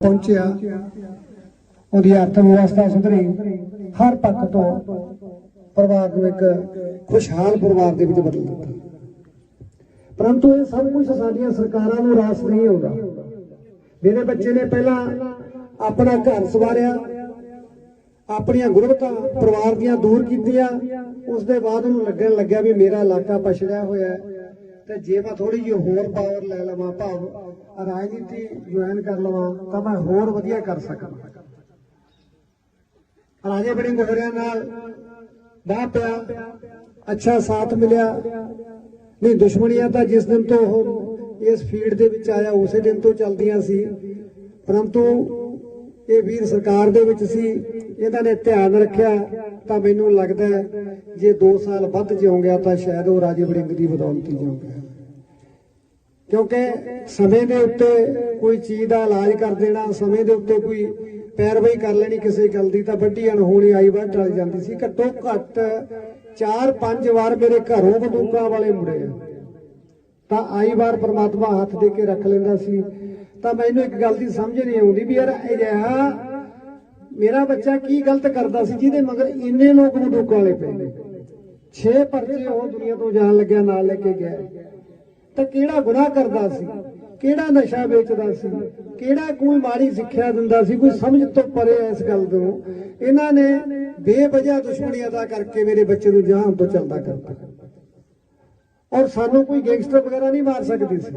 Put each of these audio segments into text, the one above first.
ਪਹੁੰਚਿਆ। ਉਹਦੀ ਅਰਥ ਵਿਵਸਥਾ ਸੁਧਰੀ। ਹਰ ਪੱਖ ਤੋਂ ਪਰਿਵਾਰ ਨੂੰ ਇੱਕ ਖੁਸ਼ਹਾਲ ਪਰਿਵਾਰ ਦੇ ਵਿੱਚ ਬਦਲ ਦਿੱਤਾ। ਪਰੰਤੂ ਇਹ ਸਭ ਕੁਝ ਸਾਡੀਆਂ ਸਰਕਾਰਾਂ ਨੂੰ ਰਾਸ ਨਹੀਂ ਆਉਂਦਾ। ਮੇਰੇ ਬੱਚੇ ਨੇ ਪਹਿਲਾਂ ਆਪਣਾ ਘਰ ਸਵਾਰਿਆ। ਆਪਣੀਆਂ ਗੁਰਬਤਾਂ ਪਰਿਵਾਰ ਦੀਆਂ ਦੂਰ ਕੀਤੀਆਂ। ਉਸ ਦੇ ਬਾਅਦ ਉਹਨੂੰ ਲੱਗਣ ਲੱਗਿਆ ਵੀ ਮੇਰਾ ਇਲਾਕਾ ਪਛੜਿਆ ਹੋਇਆ ਹੈ। ਤੇ ਜੇ ਮੈਂ ਥੋੜੀ ਜਿਹੀ ਹੋਰ ਪਾਵਰ ਲੈ ਲਵਾਂ, ਭਾਵ ਰਾਜਨੀਤੀ ਜੁਆਇਨ ਕਰ ਲਵਾਂ, ਤਾਂ ਮੈਂ ਹੋਰ ਵਧੀਆ ਕਰ ਸਕਾਂ। ਰਾਜੇ ਬੜੀ ਮੁਹਰਿਆਂ ਨਾਲ ਬਾਹ ਪਿਆ, ਅੱਛਾ ਸਾਥ ਮਿਲਿਆ। ਨਹੀਂ, ਦੁਸ਼ਮਣੀਆਂ ਤਾਂ ਜਿਸ ਦਿਨ ਤੋਂ ਉਹ ਇਸ ਫੀਲਡ ਦੇ ਵਿੱਚ ਆਇਆ, ਉਸੇ ਦਿਨ ਤੋਂ ਚੱਲਦੀਆਂ ਸੀ। ਪਰੰਤੂ ਇਹ ਵੀਰ ਸਰਕਾਰ ਦੇ ਵਿੱਚ ਸੀ ਇਹਨਾਂ ਨੇ ਧਿਆਨ ਰੱਖਿਆ ਤਾਂ ਮੈਨੂੰ ਲੱਗਦਾ ਜੇ 2 ਸਾਲ ਵੱਧ ਜਿਉਂ ਗਿਆ ਤਾਂ ਸ਼ਾਇਦ ਉਹ ਰਾਜੇ ਵੜਿੰਗ ਦੀ ਬਦੌਲਤ ਹੀ ਜਿਉਂ ਗਿਆ ਕਿਉਂਕਿ ਸਮੇਂ ਦੇ ਉੱਤੇ ਕੋਈ ਚੀਜ਼ ਦਾ ਇਲਾਜ ਕਰ ਦੇਣਾ, ਸਮੇਂ ਦੇ ਉੱਤੇ ਕੋਈ ਪੈਰਵਾਈ ਕਰ ਲੈਣੀ ਕਿਸੇ ਗੱਲ ਦੀ ਤਾਂ ਵੱਡੀ ਅਣਹੋਣੀ ਆਈ ਵਾਰ ਟਲ ਜਾਂਦੀ ਸੀ। ਘੱਟੋ ਘੱਟ 4-5 ਵਾਰ ਮੇਰੇ ਘਰੋਂ ਬੰਦੂਕਾਂ ਵਾਲੇ ਮੁੜੇ ਆ। ਤਾਂ ਆਈ ਵਾਰ ਪ੍ਰਮਾਤਮਾ ਹੱਥ ਦੇ ਕੇ ਰੱਖ ਲੈਂਦਾ ਸੀ। ਤਾਂ ਮੈਨੂੰ ਇੱਕ ਗੱਲ ਦੀ ਸਮਝ ਨਹੀਂ ਆਉਂਦੀ ਵੀ ਯਾਰ ਅਜਿਹਾ ਮੇਰਾ ਬੱਚਾ ਕੀ ਗਲਤ ਕਰਦਾ ਸੀ ਜਿਹਦੇ ਮਗਰ ਇੰਨੇ ਲੋਕ ਬੰਦੂਕਾਂ ਵਾਲੇ ਪਏ ਨੇ। 6 ਪਰਚੇ ਉਹ ਦੁਨੀਆ ਤੋਂ ਜਾਣ ਲੱਗਿਆ, ਨਾਲ ਲੈ ਕੇ ਗਿਆ। ਤਾਂ ਕਿਹੜਾ ਗੁਨਾਹ ਕਰਦਾ ਸੀ? ਕਿਹੜਾ ਨਸ਼ਾ ਵੇਚਦਾ ਸੀ? ਕਿਹੜਾ ਕੋਈ ਮਾੜੀ ਸਿੱਖਿਆ ਦਿੰਦਾ ਸੀ? ਕੋਈ ਸਮਝ ਤੋਂ ਪਰੇ ਇਸ ਗੱਲ ਤੋਂ। ਇਹਨਾਂ ਨੇ ਬੇਵਜ੍ਹਾ ਦੁਸ਼ਮਣੀ ਅਦਾ ਕਰਕੇ ਮੇਰੇ ਬੱਚੇ ਨੂੰ ਜਹਾਨ ਤੋਂ ਚਲਦਾ ਕਰਤਾ। ਔਰ ਸਾਨੂੰ ਕੋਈ ਗੈਂਗਸਟਰ ਵਗੈਰਾ ਨਹੀਂ ਮਾਰ ਸਕਦੀ ਸੀ।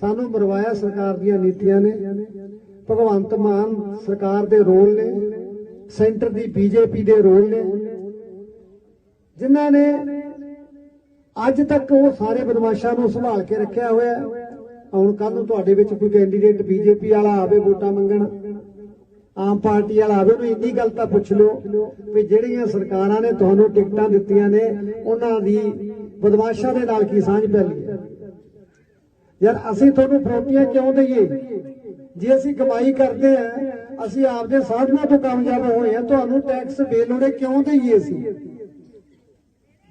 ਸਾਨੂੰ ਮਰਵਾਇਆ ਸਰਕਾਰ ਦੀਆਂ ਨੀਤੀਆਂ ਨੇ। ਭਗਵੰਤ ਮਾਨ ਸਰਕਾਰ ਦੇ ਰੋਲ ਨੇ, ਸੈਂਟਰ ਦੀ ਬੀਜੇਪੀ ਦੇ ਰੋਲ ਨੇ। ਜਿਨ੍ਹਾਂ ਨੇ ਅੱਜ ਤੱਕ ਉਹ ਸਾਰੇ ਬਦਮਾਸ਼ਾਂ ਨੂੰ ਸੰਭਾਲ ਕੇ ਰੱਖਿਆ ਹੋਇਆ ਹੁਣ ਕੱਲ ਨੂੰ ਤੁਹਾਡੇ ਵਿੱਚ ਕੋਈ ਕੈਂਡੀਡੇਟ ਬੀਜੇਪੀ ਵਾਲਾ ਆਵੇ, ਵੋਟਾਂ ਮੰਗਣ, ਆਮ ਪਾਰਟੀ ਵਾਲਾ ਆਵੇ, ਉਹਨੂੰ ਇੰਨੀ ਗੱਲ ਤਾਂ ਪੁੱਛ ਲਿਓ ਵੀ ਜਿਹੜੀਆਂ ਸਰਕਾਰਾਂ ਨੇ ਤੁਹਾਨੂੰ ਟਿਕਟਾਂ ਦਿੱਤੀਆਂ ਨੇ, ਉਹਨਾਂ ਦੀ ਬਦਮਾਸ਼ਾਂ ਦੇ ਨਾਲ ਕੀ ਸਾਂਝ ਪੈ ਲਈ ਯਾਰ ਅਸੀਂ ਤੁਹਾਨੂੰ ਫਰੋਟੀਆਂ ਕਿਉਂ ਦਈਏ? ਜੇ ਅਸੀਂ ਕਮਾਈ ਕਰਦੇ ਆ ਅਸੀਂ ਆਪਦੇ ਸਾਧਨਾਂ ਤੋਂ ਕਾਮਯਾਬ ਹੋਏ ਆ ਤੁਹਾਨੂੰ ਟੈਕਸ ਬੇਲੋੜੇ ਕਿਉਂ ਦਈਏ ਅਸੀਂ?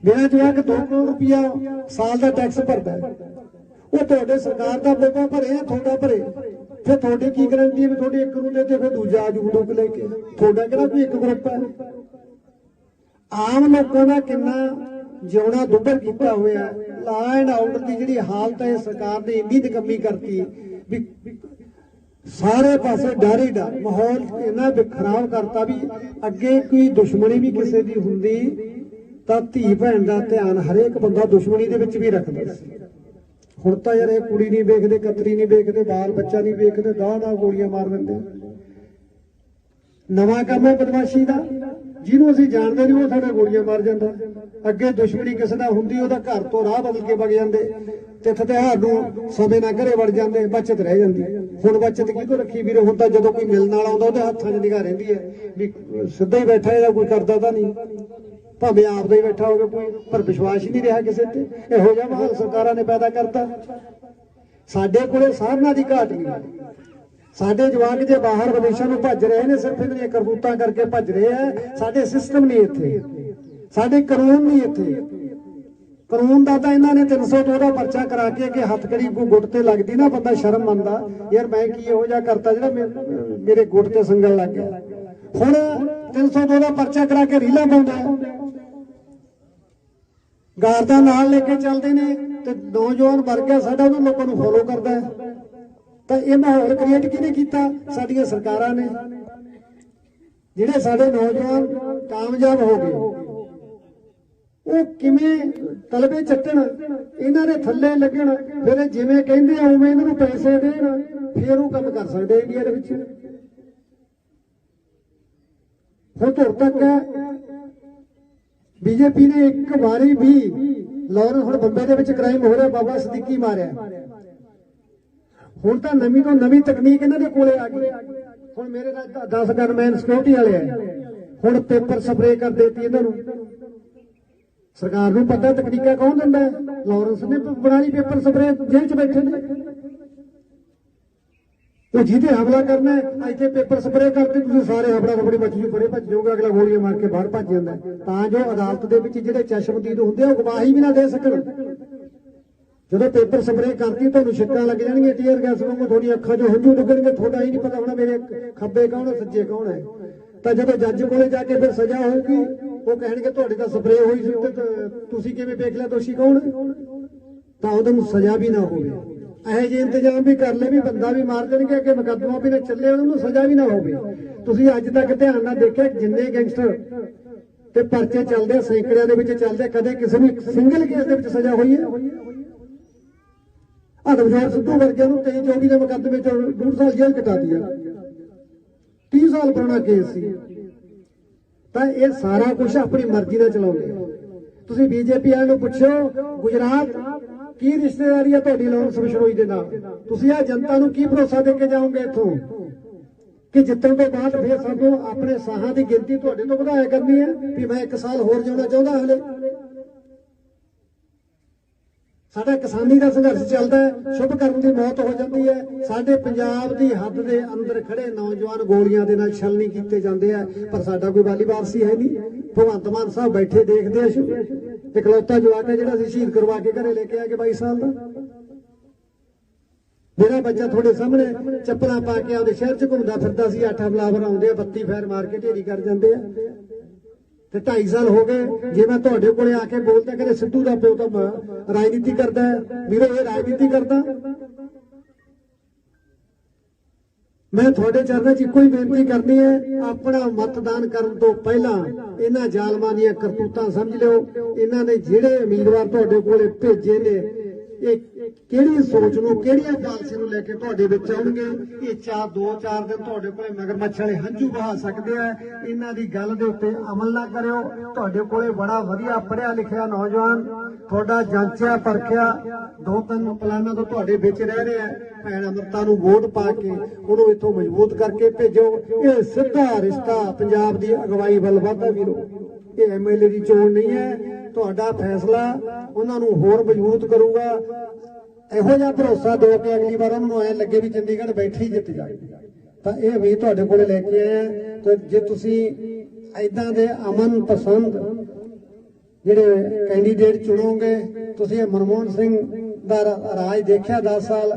ਮੇਰਾ ਜਵਾਕ 2 ਕਰੋੜ ਰੁਪਇਆ ਸਾਲ ਦਾ ਟੈਕਸ ਭਰਦਾ ਉਹ ਤੁਹਾਡੇ ਸਰਕਾਰ ਦਾ ਬੋਬਾ ਭਰੇ ਆ ਤੁਹਾਡਾ ਭਰੇ? ਫਿਰ ਤੁਹਾਡੀ ਕੀ ਗਰੰਟੀ ਹੈ ਵੀ ਤੁਹਾਡੇ ਇੱਕ ਨੂੰ ਤੇ ਫਿਰ ਦੂਜਾ ਆਜੂ ਬੰਦੂਕ ਲੈ ਕੇ? ਤੁਹਾਡਾ ਕਿਹੜਾ ਕੋਈ ਇੱਕ ਗਰੁੱਪ ਹੈ? ਆਮ ਲੋਕਾਂ ਦਾ ਕਿੰਨਾ ਜਿਉਣਾ ਦੁੱਭਰ ਕੀਤਾ ਹੋਇਆ ਲਾ ਐਂਡ ਆਰਡਰ ਦੀ ਜਿਹੜੀ ਹਾਲਤ ਹੈ ਸਰਕਾਰ ਨੇ ਇੰਨੀ ਨਿਕੰਮੀ ਕਰਤੀ ਵੀ ਸਾਰੇ ਪਾਸੇ ਡਰ ਹੀ ਡਰ। ਮਾਹੌਲ ਇੰਨਾ ਵੀ ਖਰਾਬ ਕਰਤਾ ਵੀ ਅੱਗੇ ਕੋਈ ਦੁਸ਼ਮਣੀ ਵੀ ਕਿਸੇ ਦੀ ਹੁੰਦੀ ਤਾਂ ਧੀ ਭੈਣ ਦਾ ਧਿਆਨ ਹਰੇਕ ਬੰਦਾ ਦੁਸ਼ਮਣੀ ਦੇ ਵਿੱਚ ਵੀ ਰੱਖਦਾ ਸੀ। ਹੁਣ ਤਾਂ ਯਾਰ ਇਹ ਕੁੜੀ ਨਹੀਂ ਵੇਖਦੇ, ਕਤਰੀ ਨਹੀਂ ਵੇਖਦੇ, ਬਾਲ ਬੱਚਾ ਨਹੀਂ ਵੇਖਦੇ ਦਾਹ ਦਾ ਗੋਲੀਆਂ ਮਾਰ ਦਿੰਦੇ ਨਵਾਂ ਕੰਮ ਹੈ ਬਦਮਾਸ਼ੀ ਦਾ। ਜਿਹਨੂੰ ਅਸੀਂ ਜਾਣਦੇ ਨਹੀਂ, ਉਹ ਸਾਡੇ ਗੋਲੀਆਂ ਮਾਰ ਜਾਂਦਾ। ਅੱਗੇ ਦੁਸ਼ਮਣੀ ਕਿਸੇ ਨਾਲ ਹੁੰਦੀ, ਉਹਦਾ ਘਰ ਤੋਂ ਰਾਹ ਬਦਲ ਕੇ ਵਗ ਜਾਂਦੇ। ਤੇ ਫਤਿਹਾਰ ਨੂੰ ਸਮੇਂ ਨਾਲ ਘਰੇ ਵੜ ਜਾਂਦੇ, ਬਚਤ ਰਹਿ ਜਾਂਦੀ। ਹੁਣ ਬਚਤ ਕਿਹਦੋਂ ਰੱਖੀ ਵੀਰੇ? ਹੁਣ ਤਾਂ ਜਦੋਂ ਕੋਈ ਮਿਲਣ ਵਾਲਾ ਆਉਂਦਾ, ਉਹਦੇ ਹੱਥਾਂ 'ਚ ਨਿਗਾਹ ਰਹਿੰਦੀ ਹੈ ਵੀ ਸਿੱਧਾ ਹੀ ਬੈਠਾ ਇਹਦਾ ਕੋਈ ਕਰਦਾ ਤਾਂ ਨਹੀਂ। ਭਾਵੇਂ ਆਪਦਾ ਹੀ ਬੈਠਾ ਹੋਵੇ ਕੋਈ, ਪਰ ਵਿਸ਼ਵਾਸ ਹੀ ਨਹੀਂ ਰਿਹਾ ਕਿਸੇ ਤੇ। ਇਹੋ ਜਿਹਾ ਮਾਹੌਲ ਸਰਕਾਰਾਂ ਨੇ ਪੈਦਾ ਕਰਤਾ। ਸਾਡੇ ਕੋਲੇ ਸਾਧਨਾਂ ਦੀ ਘਾਟ ਨਹੀਂ। ਸਾਡੇ ਜਵਾਕ ਜੇ ਬਾਹਰ ਵਿਦੇਸ਼ਾਂ ਨੂੰ ਭੱਜ ਰਹੇ ਨੇ, ਸਿਰਫ ਇਹਨਾਂ ਦੀਆਂ ਕਰਤੂਤਾਂ ਕਰਕੇ ਭੱਜ ਰਹੇ ਆ। ਸਾਡੇ ਸਿਸਟਮ ਨਹੀਂ ਇੱਥੇ। ਸਾਡੇ ਕਾਨੂੰਨ ਨਹੀਂ ਇੱਥੇ। ਕਾਨੂੰਨ ਦਾ ਤਾਂ ਇਹਨਾਂ ਨੇ 302 ਦਾ ਪਰਚਾ ਕਰਾ ਕੇ ਕਿ ਹੱਥਕੜੀ ਕੋ ਗੁੱਟ ਤੇ ਲੱਗਦੀ ਨਾ, ਬੰਦਾ ਸ਼ਰਮ ਮੰਨਦਾ, ਯਾਰ ਮੈਂ ਕੀ ਇਹੋ ਜਿਹਾ ਕਰਤਾ ਜਿਹੜਾ ਮੇ- ਮੇਰੇ ਗੁੱਟ ਤੇ ਸੰਗਲ ਲੱਗ ਗਿਆ। ਹੁਣ 302 ਦਾ ਪਰਚਾ ਕਰਾ ਕੇ ਰੀਲਾ ਪਾਉਂਦਾ ਹੈ। ਗਾਰਦਾ ਨਾਲ ਲੈ ਕੇ ਚੱਲਦੇ ਨੇ ਤੇ ਨੌਜਵਾਨ ਵਰਗ ਹੈ, ਸਾਡਾ ਉਹਨਾਂ ਲੋਕਾਂ ਨੂੰ ਫੋਲੋ ਕਰਦਾ ਹੈ। ਤਾਂ ਇਹ ਮਾਹੌਲ ਕ੍ਰੀਏਟ ਕਿਹਨੇ ਕੀਤਾ? ਸਾਡੀਆਂ ਸਰਕਾਰਾਂ ਨੇ। ਜਿਹੜੇ ਸਾਡੇ ਨੌਜਵਾਨ ਕਾਮਯਾਬ ਹੋ ਗਏ, ਉਹ ਕਿਵੇਂ ਤਲਬੇ ਚੱਟਣ, ਇਹਨਾਂ ਦੇ ਥੱਲੇ ਲੱਗਣ, ਫਿਰ ਜਿਵੇਂ ਕਹਿੰਦੇ ਆ, ਉਵੇਂ ਇਹਨਾਂ ਨੂੰ ਪੈਸੇ ਦੇਣ, ਫਿਰ ਉਹ ਕੰਮ ਕਰ ਸਕਦੇ ਇੰਡੀਆ ਦੇ ਵਿੱਚ। ਹੁਣ ਧੁਰ ਤੱਕ ਬੀਜੇਪੀ ਨੇ ਇੱਕ ਵਾਰੀ ਵੀ, ਲਾਹੌਰ ਹੁਣ ਬੰਬੇ ਦੇ ਵਿੱਚ ਕ੍ਰਾਈਮ ਹੋ ਰਿਹਾ, ਬਾਬਾ ਸਦੀਕੀ ਮਾਰਿਆ। ਹੁਣ ਤਾਂ ਨਵੀਂ ਤੋਂ ਨਵੀਂ ਤਕਨੀਕ ਇਹਨਾਂ ਦੇ ਕੋਲੇ ਆ ਗਈ। ਹੁਣ ਮੇਰੇ ਨਾਲ 10 ਗਨਮੈਨ ਸਿਕਿਉਰਿਟੀ ਵਾਲੇ ਆ। ਹੁਣ ਪੇਪਰ ਸਪਰੇਅ ਕਰ ਦਿੱਤੀ ਇਹਨਾਂ ਨੂੰ। ਸਰਕਾਰ ਨੂੰ ਪਤਾ ਤਕਨੀਕਾਂ ਕੌਣ ਦਿੰਦਾ ਹੈ? ਲਾਰੈਂਸ ਨੇ ਬਣਾ ਲਈ ਪੇਪਰ ਸਪਰੇਅ ਜੇਲ੍ਹ 'ਚ ਬੈਠੇ ਨੇ। ਉਹ ਜਿਹਦੇ ਹਮਲਾ ਕਰਨਾ ਇੱਥੇ ਪੇਪਰ ਸਪਰੇਅ ਕਰਦੇ, ਤੁਸੀਂ ਸਾਰੇ ਹਮਲਾ ਰਬੜੀ ਬਚ ਜੂ ਪਰੇ ਭੱਜ ਜਾਓਗੇ, ਅਗਲਾ ਗੋਲੀਆਂ ਮਾਰ ਕੇ ਬਾਹਰ ਭੱਜ ਜਾਂਦਾ ਤਾਂ ਜੋ ਅਦਾਲਤ ਦੇ ਵਿੱਚ ਜਿਹੜੇ ਚਸ਼ਮਦੀਦ ਹੁੰਦੇ ਉਹ ਗਵਾਹੀ ਵੀ ਨਾ ਦੇ ਸਕਣ। ਜਦੋਂ ਪੇਪਰ ਸਪਰੇਅ ਕਰਤੀ ਤੁਹਾਨੂੰ ਛਿੱਕਾਂ ਲੱਗ ਜਾਣਗੀਆਂ ਟੀਅਰ ਗੈਸ ਵਾਂਗੂ ਤੁਹਾਡੀ ਅੱਖਾਂ 'ਚੋਂ ਹੰਝੂ ਡੁੱਬਣਗੇ, ਤੁਹਾਡਾ ਹੀ ਨਹੀਂ ਪਤਾ ਹੋਣਾ ਮੇਰੇ ਖੱਬੇ ਕੌਣ ਹੈ, ਸੱਜੇ ਕੌਣ ਹੈ। ਤਾਂ ਜਦੋਂ ਜੱਜ ਕੋਲੇ ਜਾ ਕੇ ਫਿਰ ਸਜ਼ਾ ਹੋਊਗੀ, ਉਹ ਕਹਿਣਗੇ, ਤੁਹਾਡੀ ਤਾਂ ਸਪਰੇਅ ਹੋਈ ਸੀ ਤੇ ਤੁਸੀਂ ਕਿਵੇਂ ਵੇਖ ਲਿਆ, ਦੋਸ਼ੀ ਕੌਣ? ਤਾਂ ਉਹਦੇ ਨੂੰ ਸਜ਼ਾ ਵੀ ਨਾ ਹੋਵੇ। ਇਹੋ ਜਿਹੇ ਇੰਤਜ਼ਾਮ ਵੀ ਕਰ ਲੈ ਵੀ ਬੰਦਾ ਵੀ ਮਾਰ ਦੇਣਗੇ ਕਿ ਮੁਕੱਦਮਾ ਵੀ ਨਾ ਚੱਲੇ, ਉਹਨੂੰ ਸਜ਼ਾ ਵੀ ਨਾ ਹੋਵੇ। ਤੁਸੀਂ ਅੱਜ ਤੱਕ ਧਿਆਨ ਨਾਲ ਦੇਖਿਆ, ਜਿੰਨੇ ਗੈਂਗਸਟਰ ਤੇ ਪਰਚੇ ਚੱਲਦੇ ਸੈਂਕੜਿਆਂ ਦੇ ਵਿੱਚ ਚੱਲਦੇ ਕਦੇ ਕਿਸੇ ਨੂੰ ਸਿੰਗਲ ਕੇਸ ਦੇ ਵਿੱਚ ਸਜ਼ਾ ਹੋਈ ਹੈ? ਆਦਮਜੋਤ ਸਿੱਧੂ ਵਰਗੇ ਨੂੰ 23 24 ਦੇ ਮੁਕੱਦਮੇ ਚੋਂ ਡੂਢ ਸਾਲ ਜੇਲ੍ਹ ਕਟਾ ਦਿਆ 30 ਸਾਲ ਪੁਰਾਣਾ ਕੇਸ ਸੀ। ਤਾਂ ਇਹ ਸਾਰਾ ਕੁਝ ਆਪਣੀ ਮਰਜ਼ੀ ਨਾਲ ਚਲਾਉਂਦੇ ਤੁਸੀਂ ਬੀਜੇਪੀ ਵਾਲਿਆਂ ਨੂੰ ਪੁੱਛੋ ਗੁਜਰਾਤ, ਕੀ ਰਿਸ਼ਤੇਦਾਰੀ ਹੈ ਤੁਹਾਡੀ ਲਾਰੈਂਸ ਬਿਸ਼ਨੋਈ ਦੇ ਨਾਲ? ਤੁਸੀਂ ਆ ਜਨਤਾ ਨੂੰ ਕੀ ਭਰੋਸਾ ਦੇ ਕੇ ਜਾਓਗੇ ਇੱਥੋਂ? ਕਿ ਜਿੱਤਣ ਤੋਂ ਬਾਅਦ ਫਿਰ ਸਾਨੂੰ ਆਪਣੇ ਸਾਹਾਂ ਦੀ ਗਿਣਤੀ ਤੁਹਾਡੇ ਤੋਂ ਵਧਾਇਆ ਕਰਨੀ ਹੈ ਵੀ ਮੈਂ ਇੱਕ ਸਾਲ ਹੋਰ ਜਿਉਣਾ ਚਾਹੁੰਦਾ ਹਲੇ। ਸਾਡਾ ਕਿਸਾਨੀ ਦਾ ਸੰਘਰਸ਼ ਚੱਲਦਾ ਹੈ, ਸ਼ੁਭ ਕਰਨ ਦੀ ਮੌਤ ਹੋ ਜਾਂਦੀ ਹੈ। ਸਾਡੇ ਪੰਜਾਬ ਦੀ ਹੱਦ ਦੇ ਅੰਦਰ ਖੜੇ ਨੌਜਵਾਨ ਗੋਲੀਆਂ ਦੇ ਨਾਲ ਛਲਣੀ ਕੀਤੇ ਜਾਂਦੇ ਆ, ਪਰ ਸਾਡਾ ਕੋਈ ਵਾਲੀ ਵਾਰਸੀ ਹੈ ਨਹੀਂ। ਭਗਵੰਤ ਮਾਨ ਸਾਹਿਬ ਬੈਠੇ ਦੇਖਦੇ ਆ ਸ਼ੁ- ਇਕਲੌਤਾ ਜਵਾਕ ਹੈ ਜਿਹੜਾ ਅਸੀਂ ਸ਼ਹੀਦ ਕਰਵਾ ਕੇ ਘਰੇ ਲੈ ਕੇ ਆ ਕੇ 22 ਸਾਲ ਦਾ। ਮੇਰਾ ਬੱਚਾ ਤੁਹਾਡੇ ਸਾਹਮਣੇ ਚੱਪਲਾਂ ਪਾ ਕੇ ਆਉਂਦੇ ਸ਼ਹਿਰ 'ਚ ਘੁੰਮਦਾ ਫਿਰਦਾ ਸੀ ਆਠਾ ਬਲਾਵਰ ਆਉਂਦੇ ਆ 32 ਫੈਰ ਮਾਰ ਕੇ ਢੇਰੀ ਕਰ ਜਾਂਦੇ ਆ। ਤੇ 2.5 ਸਾਲ ਹੋ ਗਏ। ਜੇ ਮੈਂ ਤੁਹਾਡੇ ਕੋਲੇ ਆ ਕੇ ਬੋਲਦਾ ਕਰੇ ਸਿੱਧੂ ਦਾ ਪਿਓ ਤਾਂ ਰਾਜਨੀਤੀ ਕਰਦਾ ਵੀਰੋ, ਇਹ ਰਾਜਨੀਤੀ ਕਰਦਾ ਮੈਂ ਤੁਹਾਡੇ ਚਰਨਾਂ 'ਚ ਇੱਕੋ ਹੀ ਬੇਨਤੀ ਕਰਨੀ ਹੈ, ਆਪਣਾ ਮਤਦਾਨ ਕਰਨ ਤੋਂ ਪਹਿਲਾਂ ਇਹਨਾਂ ਜ਼ਾਲਮਾਂ ਦੀਆਂ ਕਰਤੂਤਾਂ ਸਮਝ ਲਿਓ। ਇਹਨਾਂ ਨੇ ਜਿਹੜੇ ਉਮੀਦਵਾਰ ਤੁਹਾਡੇ ਕੋਲੇ ਭੇਜੇ ਨੇ, ਇਹ ਕਿਹੜੀ ਸੋਚ ਨੂੰ, ਕਿਹੜੀਆਂ ਪਾਲਸੀ ਨੂੰ ਲੈ ਕੇ ਤੁਹਾਡੇ ਵਿੱਚ ਆਉਣਗੇ? ਇਹ ਚਾਰ, ਦੋ ਚਾਰ ਦਿਨ ਤੁਹਾਡੇ ਕੋਲੇ ਮਗਰਮੱਛ ਵਾਲੇ ਹੰਝੂ ਬਹਾ ਸਕਦੇ ਆ। ਇਹਨਾਂ ਦੀ ਗੱਲ ਦੇ ਉੱਤੇ ਅਮਲ ਨਾ ਕਰਿਓ। ਤੁਹਾਡੇ ਕੋਲੇ ਬੜਾ ਵਧੀਆ ਪੜ੍ਹਿਆ ਲਿਖਿਆ ਨੌਜਵਾਨ, ਤੁਹਾਡਾ ਜਾਂਚਿਆ ਪਰਖਿਆ, ਦੋ ਤਿੰਨ ਪਲਾਨਾਂ ਤੋਂ ਤੁਹਾਡੇ ਵਿੱਚ ਰਹਿ ਰਿਹਾ ਭੈਣ ਅਮਰਤਾ ਨੂੰ ਵੋਟ ਪਾ ਕੇ ਉਹਨੂੰ ਇੱਥੋਂ ਮਜ਼ਬੂਤ ਕਰਕੇ ਭੇਜੋ। ਇਹ ਸਿੱਧਾ ਰਿਸ਼ਤਾ ਪੰਜਾਬ ਦੀ ਅਗਵਾਈ ਵੱਲ ਵਧਦਾ ਵੀਰੋ। ਇਹ ਐਮਐਲਏ ਦੀ ਚੋਣ ਨਹੀਂ ਹੈ। ਤੁਹਾਡਾ ਫੈਸਲਾ ਉਹਨਾਂ ਨੂੰ ਹੋਰ ਮਜ਼ਬੂਤ ਕਰੂਗਾ। ਇਹੋ ਜਿਹਾ ਭਰੋਸਾ ਦਿਓ ਕਿ ਅਗਲੀ ਵਾਰ ਉਹਨਾਂ ਨੂੰ ਐ ਲੱਗੇ ਵੀ ਚੰਡੀਗੜ੍ਹ ਬੈਠੇ ਹੀ ਜਿੱਤ ਜਾਏ। ਤਾਂ ਇਹ ਵੀ ਤੁਹਾਡੇ ਕੋਲੇ ਲੈ ਕੇ ਆਏ ਆ ਤੇ ਜੇ ਤੁਸੀਂ ਐਦਾਂ ਦੇ ਅਮਨ ਪਸੰਦ ਜਿਹੜੇ ਕੈਂਡੀਡੇਟ ਚੁਣੋਗੇ, ਤੁਸੀਂ ਇਹ ਮਨਮੋਹਨ ਸਿੰਘ ਦਾ ਰਾਜ ਦੇਖਿਆ 10 ਸਾਲ।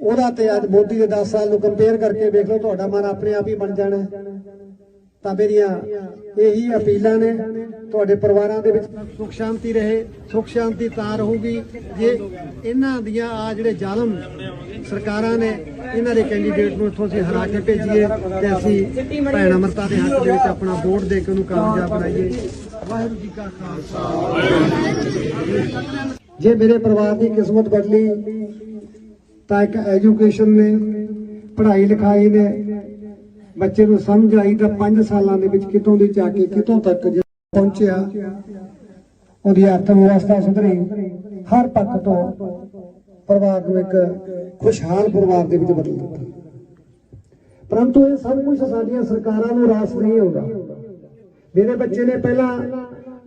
ਉਹਦਾ ਤੇ ਅੱਜ ਮੋਦੀ ਦੇ 10 ਸਾਲ ਨੂੰ ਕੰਪੇਅਰ ਕਰਕੇ ਵੇਖ ਲਓ, ਤੁਹਾਡਾ ਮਨ ਆਪਣੇ ਆਪ ਹੀ ਬਣ ਜਾਣਾ ਤਾਂ ਮੇਰੀਆਂ ਇਹੀ ਅਪੀਲਾਂ ਨੇ। ਤੁਹਾਡੇ ਪਰਿਵਾਰਾਂ ਦੇ ਵਿੱਚ ਸੁਖ ਸ਼ਾਂਤੀ ਰਹੇ, ਸੁਖ ਸ਼ਾਂਤੀ ਤਾਂ ਰਹੂਗੀ। ਜੇ ਇਹਨਾਂ ਦੀਆਂ ਆ ਜਿਹੜੇ ਜ਼ਾਲਮ ਸਰਕਾਰਾਂ ਨੇ, ਇਹਨਾਂ ਦੇ ਕੈਂਡੀਡੇਟ ਨੂੰ ਇੱਥੋਂ ਅਸੀਂ ਹਰਾ ਕੇ ਭੇਜੀਏ ਤੇ ਅਸੀਂ ਭੈਣ ਅਮਰਤਾ ਦੇ ਹੱਕ ਦੇ ਵਿੱਚ ਆਪਣਾ ਵੋਟ ਦੇ ਕੇ ਉਹਨੂੰ ਕਾਮਯਾਬ ਬਣਾਈਏ। ਵਾਹਿਗੁਰੂ ਜੀ ਕਾ ਖਾਲਸਾ। ਜੇ ਮੇਰੇ ਪਰਿਵਾਰ ਦੀ ਕਿਸਮਤ ਬਦਲੀ, ਤਾਂ ਇੱਕ ਐਜੂਕੇਸ਼ਨ ਨੇ, ਪੜ੍ਹਾਈ ਲਿਖਾਈ ਨੇ ਬੱਚੇ ਨੂੰ ਸਮਝ ਆਈ ਤਾਂ 5 ਸਾਲਾਂ ਦੇ ਵਿੱਚ ਕਿਤੋਂ ਦੀ ਜਾ ਕੇ ਕਿਤੋਂ ਤੱਕ ਪਹੁੰਚਿਆ, ਉਹਦੀ ਅਰਥ ਵਿਵਸਥਾ ਸੁਧਰੀ, ਹਰ ਪੱਖ ਤੋਂ ਪਰਿਵਾਰ ਨੂੰ ਇੱਕ ਖੁਸ਼ਹਾਲ ਪਰਿਵਾਰ ਦੇ ਵਿੱਚ ਬਦਲ ਦਿੱਤਾ। ਪਰੰਤੂ ਇਹ ਸਭ ਕੁਝ ਸਾਡੀਆਂ ਸਰਕਾਰਾਂ ਨੂੰ ਰਾਸ ਨਹੀਂ ਆਉਂਦਾ। ਮੇਰੇ ਬੱਚੇ ਨੇ ਪਹਿਲਾਂ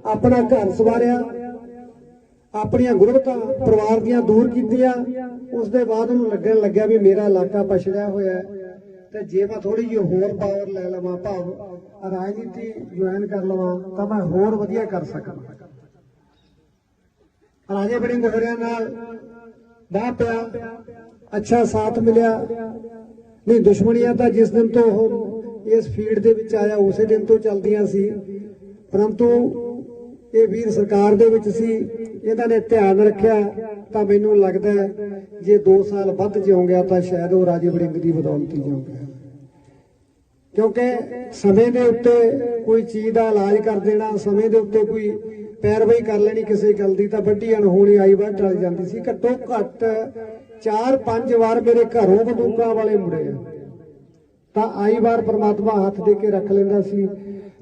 ਆਪਣਾ ਘਰ ਸਵਾਰਿਆ, ਆਪਣੀਆਂ ਗੁਰਬਤਾਂ ਪਰਿਵਾਰ ਦੀਆਂ ਦੂਰ ਕੀਤੀਆਂ ਉਸ ਦੇ ਬਾਅਦ ਉਹਨੂੰ ਲੱਗਣ ਲੱਗਿਆ ਵੀ ਮੇਰਾ ਇਲਾਕਾ ਪਛੜਿਆ ਹੋਇਆ ਹੈ। ਤੇ ਜੇ ਮੈਂ ਥੋੜੀ ਜਿਹੀ ਹੋਰ ਪਾਵਰ ਲੈ ਲਵਾਂ, ਭਾਵ ਰਾਜਨੀਤੀ ਜੁਆਇਨ ਕਰ ਲਵਾਂ, ਤਾਂ ਮੈਂ ਹੋਰ ਵਧੀਆ ਕਰ ਸਕਾਂ ਰਾਜੇ ਬੜੀ ਹੋਰਿਆਂ ਨਾਲ ਦਾ ਪਿਆ, ਅੱਛਾ ਸਾਥ ਮਿਲਿਆ। ਨਹੀਂ, ਦੁਸ਼ਮਣੀਆਂ ਤਾਂ ਜਿਸ ਦਿਨ ਤੋਂ ਉਹ ਇਸ ਫੀਲਡ ਦੇ ਵਿੱਚ ਆਇਆ, ਉਸੇ ਦਿਨ ਤੋਂ ਚੱਲਦੀਆਂ ਸੀ। ਪਰੰਤੂ ਇਹ ਵੀਰ ਸਰਕਾਰ ਦੇ ਵਿੱਚ ਸੀ, ਇਹਨਾਂ ਨੇ ਧਿਆਨ ਰੱਖਿਆ, ਤਾਂ ਮੈਨੂੰ ਲੱਗਦਾ ਜੇ 2 ਸਾਲ ਵੱਧ ਜਿਉਂ ਗਿਆ ਤਾਂ ਸ਼ਾਇਦ ਉਹ ਰਾਜੇ ਵੜਿੰਗ ਦੀ ਬਦੌਲਤ ਹੀ ਜਿਉਂ ਗਿਆ ਕਿਉਂਕਿ ਸਮੇਂ ਦੇ ਉੱਤੇ ਕੋਈ ਚੀਜ਼ ਦਾ ਇਲਾਜ ਕਰ ਦੇਣਾ, ਸਮੇਂ ਦੇ ਉੱਤੇ ਕੋਈ ਪੈਰਵਾਈ ਕਰ ਲੈਣੀ ਕਿਸੇ ਗੱਲ ਦੀ, ਤਾਂ ਵੱਡੀ ਅਣਹੋਣੀ ਆਈ ਵਾਰ ਟਲ ਜਾਂਦੀ ਸੀ। ਘੱਟੋ ਘੱਟ 4-5 ਵਾਰ ਮੇਰੇ ਘਰੋਂ ਬੰਦੂਕਾਂ ਵਾਲੇ ਮੁੜੇ ਆ। ਤਾਂ ਆਈ ਵਾਰ ਪ੍ਰਮਾਤਮਾ ਹੱਥ ਦੇ ਕੇ ਰੱਖ ਲੈਂਦਾ ਸੀ।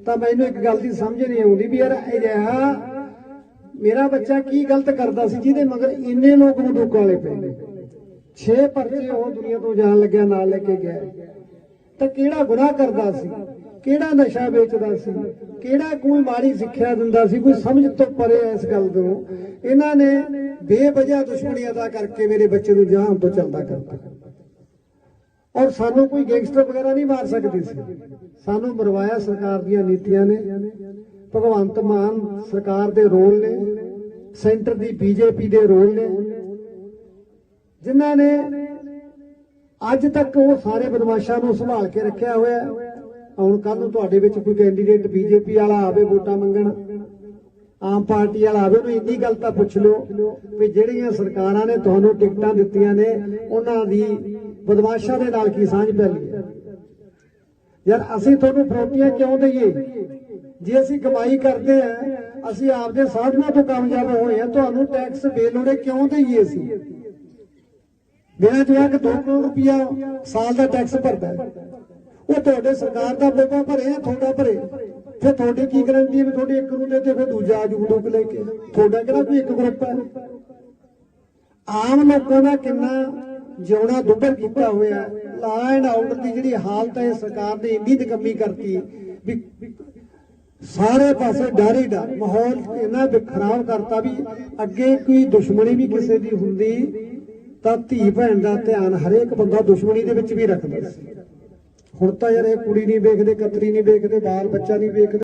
ਤਾਂ ਮੈਨੂੰ ਇੱਕ ਗੱਲ ਦੀ ਸਮਝ ਨਹੀਂ ਆਉਂਦੀ ਵੀ ਯਾਰ ਅਜਿਹਾ ਮੇਰਾ ਬੱਚਾ ਕੀ ਗਲਤ ਕਰਦਾ ਸੀ, ਜਿਹਦੇ ਮਗਰ ਇੰਨੇ ਲੋਕ ਬੰਦੂਕਾਂ ਵਾਲੇ ਪਏ ਨੇ। 6 ਪਰਚੇ ਉਹ ਦੁਨੀਆ ਤੋਂ ਜਾਣ ਲੱਗਿਆ, ਨਾਲ ਲੈ ਕੇ ਗਿਆ। ਤਾਂ ਕਿਹੜਾ ਗੁਨਾਹ ਕਰਦਾ ਸੀ? ਕਿਹੜਾ ਨਸ਼ਾ ਵੇਚਦਾ ਸੀ? ਕਿਹੜਾ ਕੋਈ ਮਾੜੀ ਸਿੱਖਿਆ ਦਿੰਦਾ ਸੀ? ਕੋਈ ਸਮਝ ਤੋਂ ਪਰੇ ਇਸ ਗੱਲ ਤੋਂ। ਇਹਨਾਂ ਨੇ ਬੇਵਜ੍ਹਾ ਦੁਸ਼ਮਣੀ ਅਦਾ ਕਰਕੇ ਮੇਰੇ ਬੱਚੇ ਨੂੰ ਜਹਾਨ ਤੋਂ ਚੱਲਦਾ ਕਰਤਾ। ਔਰ ਸਾਨੂੰ ਕੋਈ ਗੈਂਗਸਟਰ ਵਗੈਰਾ ਨਹੀਂ ਮਾਰ ਸਕਦੀ ਸੀ। ਸਾਨੂੰ ਮਰਵਾਇਆ ਸਰਕਾਰ ਦੀਆਂ ਨੀਤੀਆਂ ਨੇ। ਭਗਵੰਤ ਮਾਨ ਸਰਕਾਰ ਦੇ ਰੋਲ ਨੇ। ਸੈਂਟਰ ਦੀ ਬੀਜੇਪੀ ਦੇ ਰੋਲ ਨੇ। ਜਿਨ੍ਹਾਂ ਨੇ ਅੱਜ ਤੱਕ ਉਹ ਸਾਰੇ ਬਦਮਾਸ਼ਾਂ ਨੂੰ ਸੰਭਾਲ ਕੇ ਰੱਖਿਆ ਹੋਇਆ ਹੁਣ ਕੱਲ ਨੂੰ ਤੁਹਾਡੇ ਵਿੱਚ ਕੋਈ ਕੈਂਡੀਡੇਟ ਬੀਜੇਪੀ ਵਾਲਾ ਆਵੇ, ਵੋਟਾਂ ਮੰਗਣ, ਆਮ ਪਾਰਟੀ ਵਾਲਾ ਆਵੇ, ਉਹਨੂੰ ਇੰਨੀ ਗੱਲ ਤਾਂ ਪੁੱਛ ਲਿਓ ਵੀ ਜਿਹੜੀਆਂ ਸਰਕਾਰਾਂ ਨੇ ਤੁਹਾਨੂੰ ਟਿਕਟਾਂ ਦਿੱਤੀਆਂ ਨੇ, ਉਹਨਾਂ ਦੀ ਬਦਮਾਸ਼ਾਂ ਦੇ ਨਾਲ ਕੀ ਸਾਂਝ ਪੈ ਹੈ? ਯਾਰ, ਅਸੀਂ ਤੁਹਾਨੂੰ ਫਰੋਟੀਆਂ ਕਿਉਂ ਦਈਏ? ਜੇ ਅਸੀਂ ਕਮਾਈ ਕਰਦੇ ਆ ਅਸੀਂ ਆਪਦੇ ਸਾਧਨਾਂ ਤੋਂ ਕਾਮਯਾਬ ਹੋਏ ਆ ਤੁਹਾਨੂੰ ਟੈਕਸ ਬੇਲੋੜੇ ਕਿਉਂ ਦਈਏ ਅਸੀਂ? ਮੇਰਾ ਜਵਾਕ 2 ਕਰੋੜ ਰੁਪਇਆ ਸਾਲ ਦਾ ਟੈਕਸ ਭਰਦਾ ਉਹ ਤੁਹਾਡੇ ਸਰਕਾਰ ਦਾ ਬੋਬਾ ਭਰੇ ਆ, ਤੁਹਾਡਾ ਭਰੇ। ਫਿਰ ਤੁਹਾਡੀ ਕੀ ਗਰੰਟੀ ਹੈ ਵੀ ਤੁਹਾਡੇ ਇੱਕ ਨੂੰ ਦੇ ਤੇ ਫਿਰ ਦੂਜਾ ਆ ਲੋਕ ਲੈ ਕੇ ਤੁਹਾਡਾ ਕਿਹੜਾ ਕੋਈ ਇੱਕ ਗਰੁੱਪ ਹੈ? ਆਮ ਲੋਕਾਂ ਦਾ ਕਿੰਨਾ ਜਿਉਣਾ ਦੁੱਭਰ ਕੀਤਾ ਹੋਇਆ ਲਾ ਐਂਡ ਆਰਡਰ ਦੀ ਜਿਹੜੀ ਹਾਲਤ ਹੈ ਸਰਕਾਰ ਨੇ ਇੰਨੀ ਨਿਕੰਮੀ ਕਰਤੀ ਵੀ ਸਾਰੇ ਪਾਸੇ ਡਰ ਹੀ ਡਰ। ਮਾਹੌਲ ਇੰਨਾ ਖਰਾਬ ਕਰਤਾ ਵੀ ਅੱਗੇ ਕੋਈ ਦੁਸ਼ਮਣੀ ਵੀ ਕਿਸੇ ਦੀ ਹੁੰਦੀ ਤਾਂ ਧੀ ਭੈਣ ਦਾ ਧਿਆਨ ਹਰੇਕ ਬੰਦਾ ਦੁਸ਼ਮਣੀ ਦੇ ਵਿੱਚ ਵੀ ਰੱਖਦਾ ਸੀ। ਹੁਣ ਤਾਂ ਯਾਰ ਇਹ ਕੁੜੀ ਨਹੀਂ ਵੇਖਦੇ, ਕਤਰੀ ਨਹੀਂ ਵੇਖਦੇ, ਬਾਲ ਬੱਚਾ ਨਹੀਂ ਵੇਖਦੇ।